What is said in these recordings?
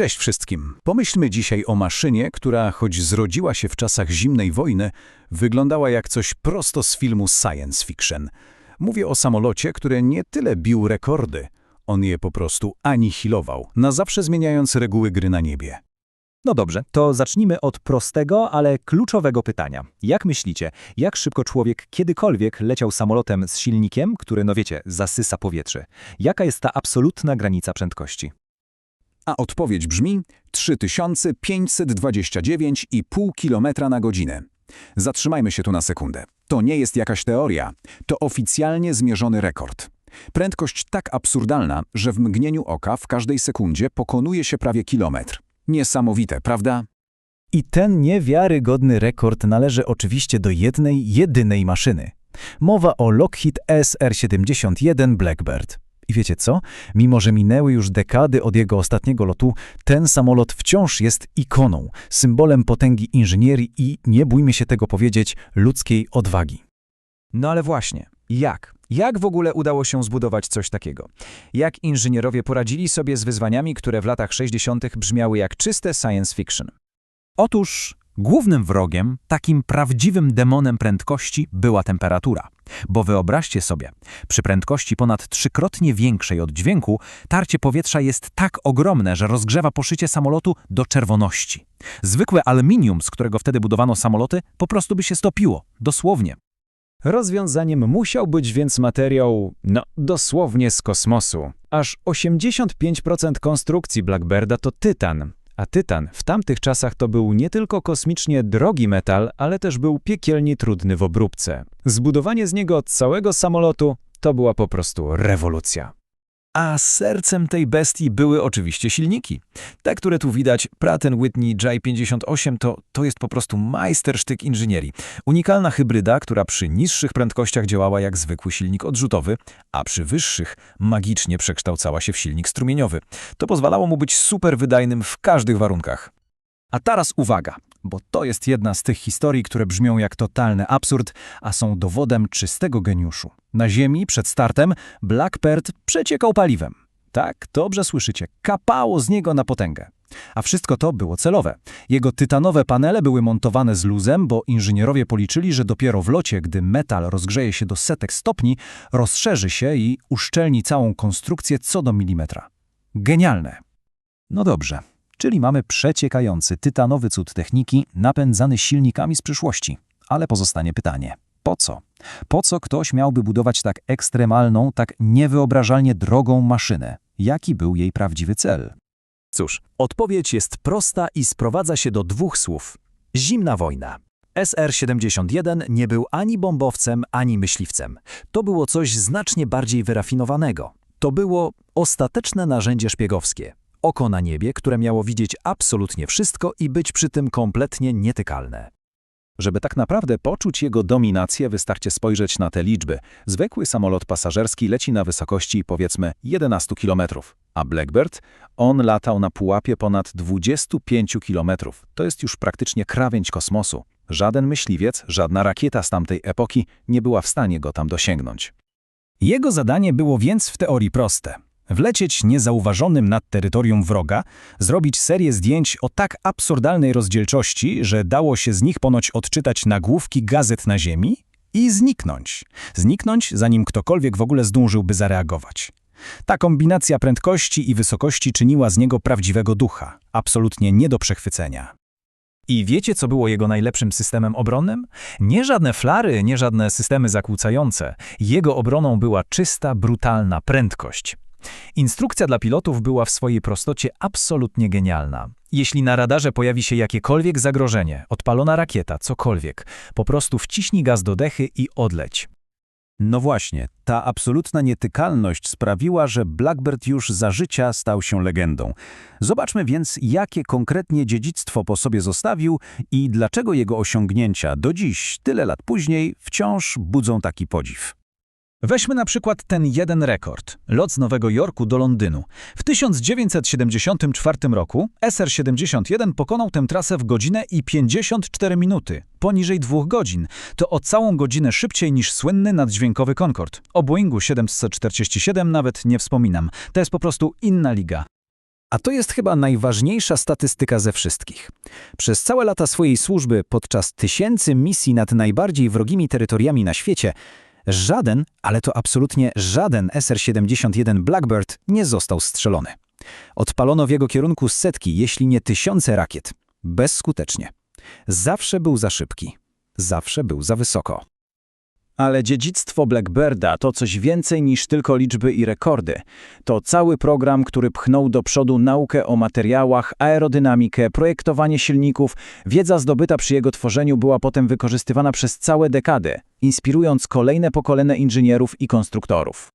Cześć wszystkim. Pomyślmy dzisiaj o maszynie, która choć zrodziła się w czasach zimnej wojny, wyglądała jak coś prosto z filmu science fiction. Mówię o samolocie, który nie tyle bił rekordy, on je po prostu anihilował, na zawsze zmieniając reguły gry na niebie. No dobrze, to zacznijmy od prostego, ale kluczowego pytania. Jak myślicie, jak szybko człowiek kiedykolwiek leciał samolotem z silnikiem, który, no wiecie, zasysa powietrze? Jaka jest ta absolutna granica prędkości? A odpowiedź brzmi 3529,5 km na godzinę. Zatrzymajmy się tu na sekundę. To nie jest jakaś teoria, to oficjalnie zmierzony rekord. Prędkość tak absurdalna, że w mgnieniu oka w każdej sekundzie pokonuje się prawie kilometr. Niesamowite, prawda? I ten niewiarygodny rekord należy oczywiście do jednej, jedynej maszyny. Mowa o Lockheed SR-71 Blackbird. I wiecie co? Mimo, że minęły już dekady od jego ostatniego lotu, ten samolot wciąż jest ikoną, symbolem potęgi inżynierii i, nie bójmy się tego powiedzieć, ludzkiej odwagi. No ale właśnie, jak? Jak w ogóle udało się zbudować coś takiego? Jak inżynierowie poradzili sobie z wyzwaniami, które w latach 60. brzmiały jak czyste science fiction? Otóż głównym wrogiem, takim prawdziwym demonem prędkości była temperatura. Bo wyobraźcie sobie, przy prędkości ponad trzykrotnie większej od dźwięku, tarcie powietrza jest tak ogromne, że rozgrzewa poszycie samolotu do czerwoności. Zwykłe aluminium, z którego wtedy budowano samoloty, po prostu by się stopiło, dosłownie. Rozwiązaniem musiał być więc materiał, no dosłownie z kosmosu. Aż 85% konstrukcji Blackbirda to tytan, a tytan w tamtych czasach to był nie tylko kosmicznie drogi metal, ale też był piekielnie trudny w obróbce. Zbudowanie z niego całego samolotu to była po prostu rewolucja. A sercem tej bestii były oczywiście silniki. Te, które tu widać, Pratt Whitney J58 to, to jest po prostu majstersztyk inżynierii. Unikalna hybryda, która przy niższych prędkościach działała jak zwykły silnik odrzutowy, a przy wyższych magicznie przekształcała się w silnik strumieniowy. To pozwalało mu być super wydajnym w każdych warunkach. A teraz uwaga, bo to jest jedna z tych historii, które brzmią jak totalny absurd, a są dowodem czystego geniuszu. Na Ziemi przed startem Blackbird przeciekał paliwem. Tak, dobrze słyszycie, kapało z niego na potęgę. A wszystko to było celowe. Jego tytanowe panele były montowane z luzem, bo inżynierowie policzyli, że dopiero w locie, gdy metal rozgrzeje się do setek stopni, rozszerzy się i uszczelni całą konstrukcję co do milimetra. Genialne. No dobrze, czyli mamy przeciekający tytanowy cud techniki napędzany silnikami z przyszłości. Ale pozostanie pytanie, po co? Po co ktoś miałby budować tak ekstremalną, tak niewyobrażalnie drogą maszynę? Jaki był jej prawdziwy cel? Cóż, odpowiedź jest prosta i sprowadza się do dwóch słów. Zimna wojna. SR-71 nie był ani bombowcem, ani myśliwcem. To było coś znacznie bardziej wyrafinowanego. To było ostateczne narzędzie szpiegowskie. Oko na niebie, które miało widzieć absolutnie wszystko i być przy tym kompletnie nietykalne. Żeby tak naprawdę poczuć jego dominację, wystarczy spojrzeć na te liczby. Zwykły samolot pasażerski leci na wysokości powiedzmy 11 km, a Blackbird, on latał na pułapie ponad 25 km. To jest już praktycznie krawędź kosmosu. Żaden myśliwiec, żadna rakieta z tamtej epoki nie była w stanie go tam dosięgnąć. Jego zadanie było więc w teorii proste. Wlecieć niezauważonym nad terytorium wroga, zrobić serię zdjęć o tak absurdalnej rozdzielczości, że dało się z nich ponoć odczytać nagłówki gazet na ziemi i zniknąć. Zniknąć, zanim ktokolwiek w ogóle zdążyłby zareagować. Ta kombinacja prędkości i wysokości czyniła z niego prawdziwego ducha, absolutnie nie do przechwycenia. I wiecie, co było jego najlepszym systemem obronnym? Nie żadne flary, nie żadne systemy zakłócające. Jego obroną była czysta, brutalna prędkość. Instrukcja dla pilotów była w swojej prostocie absolutnie genialna. Jeśli na radarze pojawi się jakiekolwiek zagrożenie, odpalona rakieta, cokolwiek, po prostu wciśnij gaz do dechy i odleć. No właśnie, ta absolutna nietykalność sprawiła, że Blackbird już za życia stał się legendą. Zobaczmy więc, jakie konkretnie dziedzictwo po sobie zostawił i dlaczego jego osiągnięcia do dziś, tyle lat później, wciąż budzą taki podziw. Weźmy na przykład ten jeden rekord. Lot z Nowego Jorku do Londynu. W 1974 roku SR-71 pokonał tę trasę w godzinę i 54 minuty. Poniżej dwóch godzin. To o całą godzinę szybciej niż słynny naddźwiękowy Concorde. O Boeingu 747 nawet nie wspominam. To jest po prostu inna liga. A to jest chyba najważniejsza statystyka ze wszystkich. Przez całe lata swojej służby, podczas tysięcy misji nad najbardziej wrogimi terytoriami na świecie, żaden, ale to absolutnie żaden SR-71 Blackbird nie został strzelony. Odpalono w jego kierunku setki, jeśli nie tysiące rakiet. Bezskutecznie. Zawsze był za szybki. Zawsze był za wysoko. Ale dziedzictwo Blackbirda to coś więcej niż tylko liczby i rekordy. To cały program, który pchnął do przodu naukę o materiałach, aerodynamikę, projektowanie silników. Wiedza zdobyta przy jego tworzeniu była potem wykorzystywana przez całe dekady, inspirując kolejne pokolenia inżynierów i konstruktorów.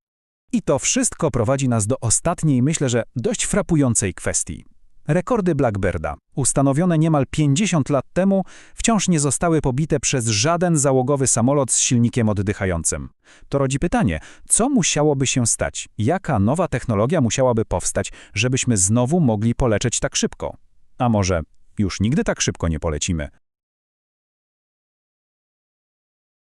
I to wszystko prowadzi nas do ostatniej, myślę, że dość frapującej kwestii. Rekordy Blackbirda, ustanowione niemal 50 lat temu, wciąż nie zostały pobite przez żaden załogowy samolot z silnikiem oddychającym. To rodzi pytanie, co musiałoby się stać? Jaka nowa technologia musiałaby powstać, żebyśmy znowu mogli polecieć tak szybko? A może już nigdy tak szybko nie polecimy?